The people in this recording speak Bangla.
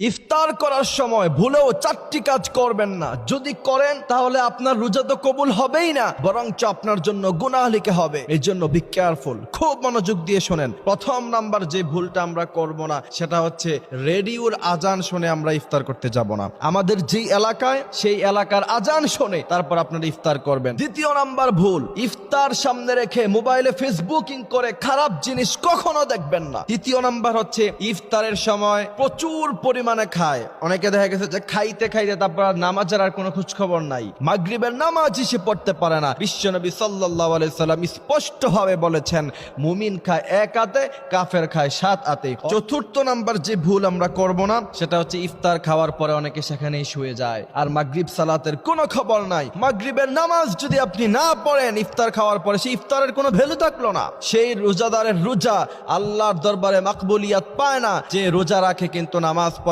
ইফতার করার সময় ভুলেও চারটি কাজ করবেন না। যদি করেন, তাহলে আপনার রোজা তো কবুল হবেই না, বরঞ্চ আপনার জন্য গুনাহ লিখে হবে। এই জন্য বি কেয়ারফুল খুব মনোযোগ দিয়ে শোনেন। প্রথম নাম্বার যে ভুলটা আমরা করব না, সেটা হচ্ছে রেডিওর আজান শুনে আমরা ইফতার করতে যাব না। আমাদের যে এলাকায়, সেই এলাকার আজান শুনে তারপর আপনারা ইফতার করবেন। দ্বিতীয় নাম্বার ভুল। ইফতার সামনে রেখে মোবাইলে ফেসবুকিং করে খারাপ জিনিস কখনো দেখবেন না। তৃতীয় নাম্বার হচ্ছে ইফতারের সময় প্রচুর পরিমাণে খায়। অনেকে দেখা গেছে যে খাইতে খাইতে তারপর আর নামাজের আর কোনো খোঁজ খবর নাই। মাগরিবের নামাজই সে পড়তে পারে না। বিশ্বনবী সাল্লাল্লাহু আলাইহি সাল্লাম স্পষ্ট ভাবে বলেছেন, মুমিন খায় এক হাতে, কাফের খায় সাত হাতে। চতুর্থ নাম্বার যে ভুল আমরা করব না, সেটা হচ্ছে ইফতার খাওয়ার পরে অনেকে সেখানেই শুয়ে যায়। আর মাগরিব সালাতের কোনো খবর নাই। মাগরিবের নামাজ যদি আপনি না পড়েন, ইফতার খাওয়ার পরে সেই ইফতারের কোনো ভ্যালু থাকল না। সেই রোজাদারের রোজা আল্লাহর দরবারে মাকবুলিয়াত পায় না। যে রোজা রাখে কিন্তু নামাজ